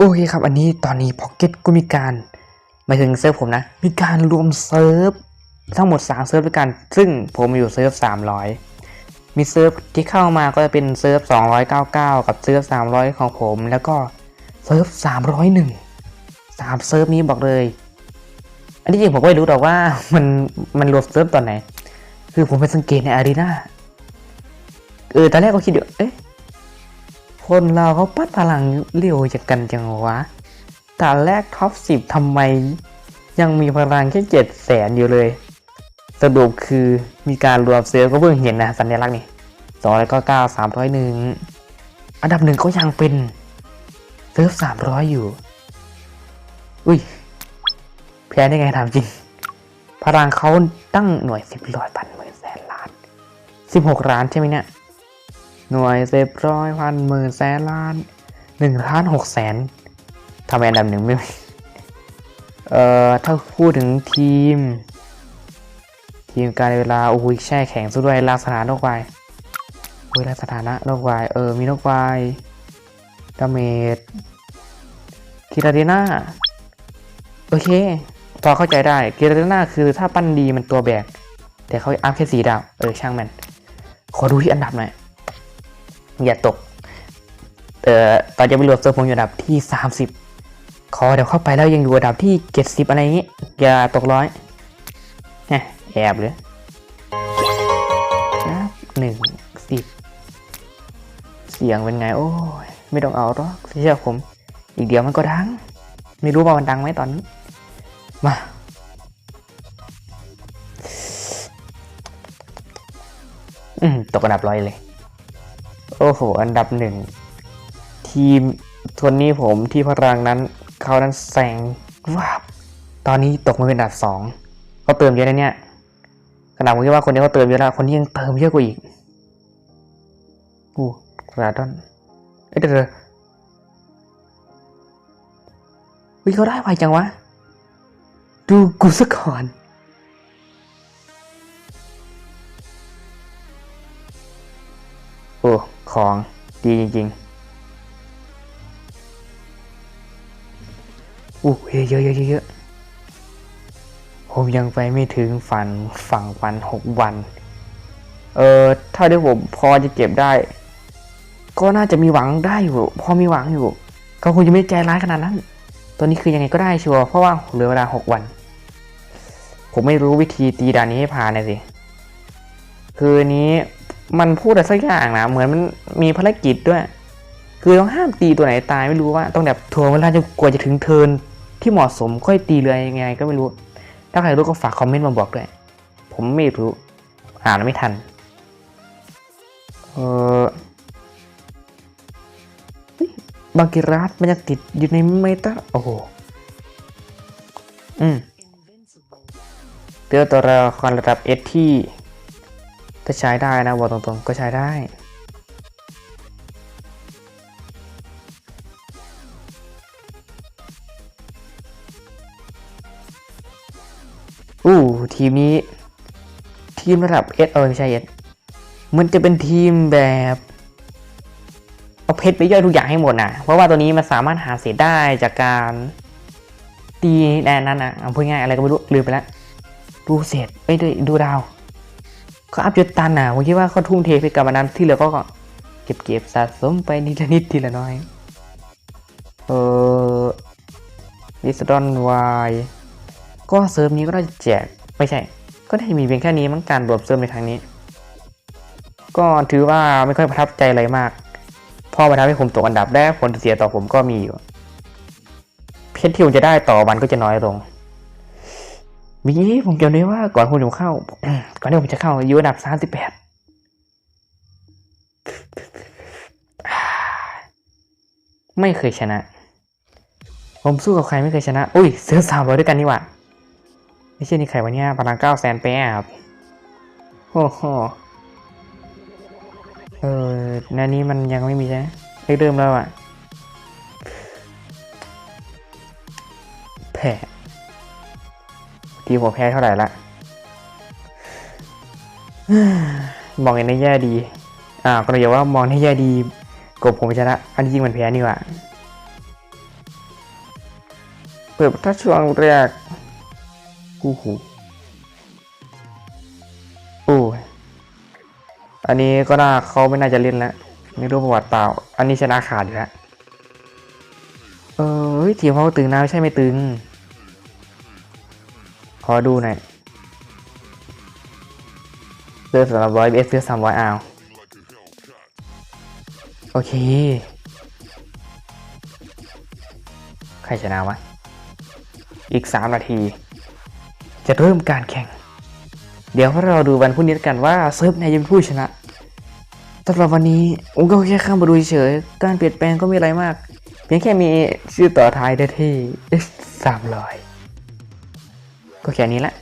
โอเคครับ อันนี้ตอนนี้พ็อกเก็ตก็มีการหมายถึงเซิร์ฟผมนะ มีการรวมเซิร์ฟทั้งหมด 3 เซิร์ฟด้วยกัน ซึ่งผมอยู่เซิร์ฟ 300 มีเซิร์ฟที่เข้ามาก็จะเป็นเซิร์ฟ 299 กับเซิร์ฟ 300 ของผม แล้วก็เซิร์ฟ 301 3 เซิร์ฟนี้บอกเลย อันที่จริงผมก็ไม่รู้หรอกว่ามันมันรวมเซิร์ฟตอนไหน คือผมไปสังเกตในอารีนาเออตอนแรกก็คิดอยู่เอ๊ะ คนเราเขาปัดพลังเร็วจากกันจังวะแต่แรกท็อปสิบทำไม ยังมีพลังแค่เจ็ดแสนอยู่เลย สรุปคือมีการรวมเซลล์ก็เพิ่งเห็นนะสัญลักษณ์นี่สองร้อยก็เก้าสามร้อยหนึ่งอันดับหนึ่งก็ยังเป็นเซิร์ฟสามร้อยอยู่ อุ้ย แพ้ได้ไงถามจริง พลังเขาตั้งหน่วยสิบร้อยพันหมื่นแสนล้านสิบหกล้านใช่ไหมเนี่ย หน่วยเซฟร้อยพันหมื่นแสนล้านหนึ่งล้านหกแสนทำไมอันดับหนึ่งไม่มีเอ่อถ้าพูดถึงทีม ทีมการเวลาโอ้ยแช่แข็งซะด้วยลากสถานโรควายโอ้ยลากสถานะโรควายเออมีโรควายดาเมจคิราเดน่าโอเค พอเข้าใจได้คิราเดน่าคือถ้าปั้นดีมันตัวแบก แต่เขาอัพแค่สีดาว เออช่างมัน ขอดูที่อันดับหน่อย อย่าตก เอ่อตอนจะไปรวมเซิร์ฟผมอยู่อันดับที่ 30ขอเดี๋ยวเข้าไปแล้วยังอยู่อันดับที่ 70 อะไรอย่างงี้ อย่าตกร้อยแหมแอบเลยหนึ่งสิบเสียงเป็นไง โอ้ย ไม่ต้องเอาหรอกเชื่อผม อีกเดียวมันก็ดัง ไม่รู้ว่ามันดังไหมตอนนี้ มาอืมตกอันดับร้อยเลย โอ้โห อันดับหนึ่ง ทีมทวนนี้ผมที่พลังนั้น เขานั้นแซงว้าบตอนนี้ตกมาเป็นอันดับสองเขาเติมเยอะนะเนี่ยขนาดผมคิดว่าคนนี้เขาเติมเยอะแล้วคนนี้ยังเติมเยอะกว่าอีกอู้กระดอนเอ้ยเดี๋ยวเดี๋ยเขาได้ไวจังวะ ดูกูสักก่อนโอ้ ของดีจริงๆอู้เยอะเยอะเยอะผมยังไปไม่ถึงฝันฝั่งวันหกวัน เออถ้าที่ผมพอจะเก็บได้ ก็น่าจะมีหวังได้อยู่ พอมีหวังอยู่ ก็คงจะไม่ใจร้ายขนาดนั้น ตัวนี้คือยังไงก็ได้ชัวร์เพราะว่าเหลือเวลาหกวัน ผมไม่รู้วิธีตีด่านนี้ให้ผ่านเลยสิ คืออันนี้ มันพูดอะไรสักอย่างนะเหมือนมันมีภารกิจด้วย คือต้องห้ามตีตัวไหนตายไม่รู้ว่าต้องแบบทัวร์เวลาจะกว่าจะถึงเทินที่เหมาะสมค่อยตีเรือยังไง ก็ไม่รู้ ถ้าใครรู้ก็ฝากคอมเมนต์มาบอกด้วย ผมไม่รู้อ่านไม่ทัน เออบางกิรัสมันยังติดอยู่ในเมตาโอ้โห อืมเตือตัวละครระดับเอสที่ ก็ใช้ได้นะบอกตรงๆก็ใช้ได้อู้ทีมนี้ ทีมระดับเอสเออไม่ใช่เอสมันจะเป็นทีมแบบเอาเพชรไปย่อยทุกอย่างให้หมดนะเพราะว่าตัวนี้มันสามารถหาเศษได้จากการตีแดนนั้นนะเอาพูดง่ายอะไรก็ไม่รู้ลืมไปแล้วดูเศษไม่ได้ดูดาว เขาอัพยศตันอะผมคิดว่าเขาทุ่มเทไปกับมันนั้นที่เหลือก็เก็บเก็บสะสมไปนิดละนิดทีละน้อย เออลิสดอนวายก็เซิร์ฟนี้ก็ได้แจกไม่ใช่ ก็ได้มีเพียงแค่นี้มั้งการรวมเซิร์ฟในครั้งนี้ ก็ถือว่าไม่ค่อยประทับใจอะไรมากเพอมาทำให้ผมตกอันดับและผลเสียต่อผมก็มีอยู่ เพชรที่ผมจะได้ต่อวันก็จะน้อยลง มีผมเกี่ยวด้ว่าก่อนผมจะเข้า ก่อนที่ผมจะเข้าอยู่อันดับสามสิบแปดไม่เคยชนะ ผมสู้กับใครไม่เคยชนะ อุ้ยเสือสามร้อยด้วยกันนี่หว่าไม่ใช่นี่ใครวะเนี่ยพลังเก้าแสนแปะครับโอ้โหเออในนี้มันยังไม่มีใช่ไหมเลขเดิมแล้วอะแพ้ ทีมผมแพ้เท่าไหร่ละมองในแย่ดี อ่าก็เลยว่ามองในแย่ดีกบผมชนะ อันที่จริงมันแพ้นี่ว่าเปิดถ้าช่วงแรกกูหูโอ้อันนี้ก็น่าเขาไม่น่าจะเล่นแล้วไม่รู้ประวัติเปล่า อันนี้ชนะขาดอยู่แล้วเออเฮ้ยทีมเขาตึงนะไม่ใช่ไม่ตึง อดูหน่อยเสื้อสามร้อยเอสเสื้อสามร้อยอาวโอเค ใครชนะวะ อีก3นาที จะเริ่มการแข่ง เดี๋ยวเราดูวันพรุ่งนี้กันว่าเซิร์ฟไหนจะเป็นผู้ชนะสำหรับวันนี้ผมก็แค่ข้ามาดูเฉยการเปลี่ยนแปลงก็ไม่อะไรมาก เพียงแค่มีชื่อต่อท้ายได้ที่สามร้อย ก็แค่นี้แหละ